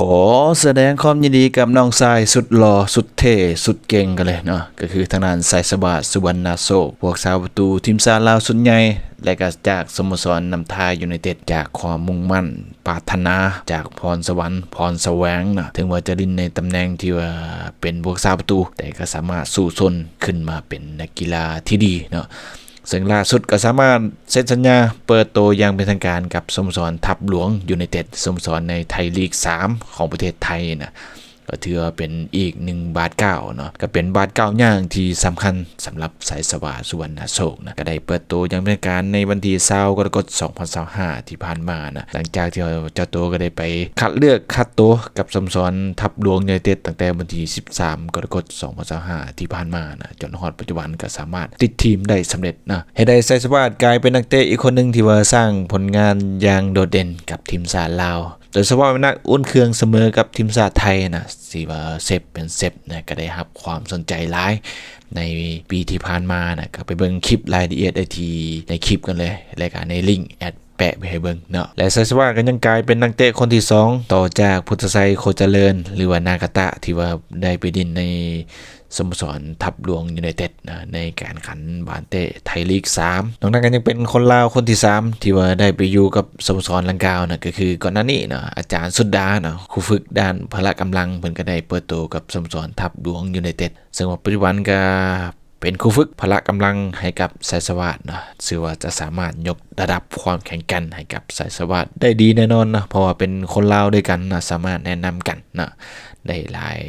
ขอแสดงความยินดีกับน้องชายสุดหล่อสุดเท่สุดเก่งกันเลยเนาะก็คือทางด้านไซสบาสุวรรณโซพวกสาวประตูทีมซาลาวสุดใหญ่และก็จากสโมสรนำทายยูไนเต็ดจากความมุ่งมั่นปรารถนาจากพรสวรรค์พรแสวงนะถึงว่าจะลินในตำแหน่งที่ว่าเป็นพวกสาวประตู แต่ก็สามารถสู้ซนขึ้นมาเป็นนักกีฬาที่ดีเนาะ ซึ่งล่าสุดก็สามารถเซ็นสัญญาเปิดตัวอย่างเป็นทางการกับสโมสรทับหลวงยูไนเต็ดสโมสรในไทยลีก 3 ของประเทศไทยนะ ก็ถือว่าเป็นอีกหนึ่งบาทเก้าเนาะก็เป็นบาทเก้าย่างที่สำคัญสำหรับสายสว่าสุวรรณโศกนะก็ได้เปิดตัวอย่างเป็นการในวันที่20กรกฎ2025ที่ผ่านมานะหลังจากที่เจ้าตัวก็ได้ไปคัดเลือกคัดตัวกับสโมสรทับหลวงยูไนเต็ดตั้งแต่วันที่ 13 กรกฎ2025ที่ผ่านมานะจนฮอดปัจจุบันก็สามารถติดทีมได้สำเร็จนะให้ได้ไซสว่ากลายเป็นนักเตะอีกคนหนึ่งที่ว่าสร้างผลงานอย่างโดดเด่นกับทีมชาติลาว ดยเฉพาะนักอุ่นเครื่องเสมอกับทีมชาติไทยนะสีว่าเซฟเป็นเซฟนะก็ได้รับความสนใจหลายในปีที่ผ่านมานะก็ไปเบิ่งคลิปรายละเอียดได้ทีในคลิปกันเลยรายการในลิงก์แอด แปะไปให้เบิ่งเนาะและไซสวาก็ยังกลายเป็นนักเตะคนที่ 2 ต่อจากพุทธไซโคเจริญ หรือว่านากาตะที่ว่าได้ไปดินในสโมสรทับหลวงยูไนเต็ดนะในการขันบานเต้ไทยลีก 3 นอกนั้นก็ยังเป็นคนลาวคนที่ 3 ที่ว่าได้ไปอยู่กับสโมสรลังกาวนะก็คือก่อนหน้านี้นะอาจารย์สุดดาเนาะครูฝึกด้านพละกำลังเพิ่นก็ได้เปิดตัวกับสโมสรทับหลวงยูไนเต็ดซึ่งว่าปัจจุบันก็ เป็นครูฝึกพละกำลังให้กับสายสวัสดนะซึ่งว่าจะสามารถยกระดับความแข็งแกร่งให้กับสายสวัสดได้ดีแน่นอนนะเพราะว่าเป็นคนลาวด้วยกันนะสามารถแนะนำกันนะได้หลาย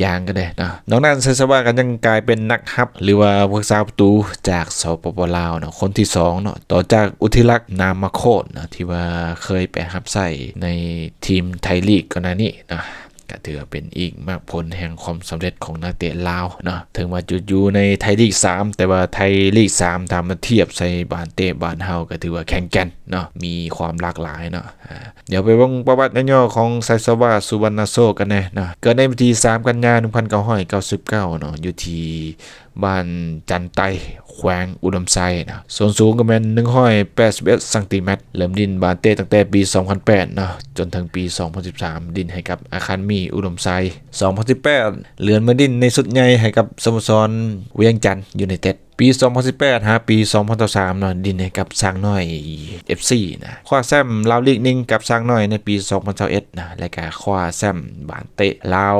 อย่างก็ได้นะน้องนันเซซาว่ากันยังกลายเป็นนักฮับ หรือว่าพวกซาวประตูจากสปปลาวเนาะคนที่สองเนาะต่อจากอุทิลักษ์นามโคตนะที่ว่าเคยไปฮับใส่ในทีมไทยลีกก่อนหน้านี้นะ ก็ถือว่าเป็นอีกมากผลแห่งความสำเร็จของนักเตะลาวเนาะถึงว่าจุดอยู่ในไทยลีก 3 แต่ว่าไทยลีก3ตามมาเทียบใส่บานเตะบานเฮาก็ถือว่าแข็งกร่งเนาะมีความหลากหลายเนาะเดี๋ยวไปเบิ่งประวัติย่อของไซซาวาสุวรรณโซกันแน่เนาะเกิดในวันที่3กันยายน1999เนาะอยู่ที่บ้านจันไตแขวงอุดมไซนะส่วนสูงก็แม่น181เซนติเมตรเริ่มดินบานเต้ตั้งแต่ปี 2008เนาะจนถึงปี 2013 ดินให้กับอาคารมีอุดมไซ2018 เหลือนมาดินในสุดใหญ่ให้กับสโมสรเวียงจันทร์ยูไนเต็ดปี 2018หาปี 2023นาะดินให้กับสร้างน้อย FC นะคว้าแซมลาวลีกหนึ่งกับสร้างน้อยในปี 2021นะและก็คว้าแซมบานเตะลาว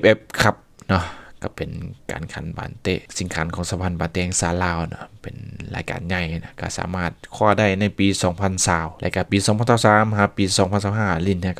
FF ครับเนาะก็เป็นการขันบานเตะสิ่งขันของสะพานบานเตงซาลาวเนาะเป็นรายการใหญ่นะก็สามารถคว้าได้ในปี 2020และก็ปี 2023หาปี 2025ลินให้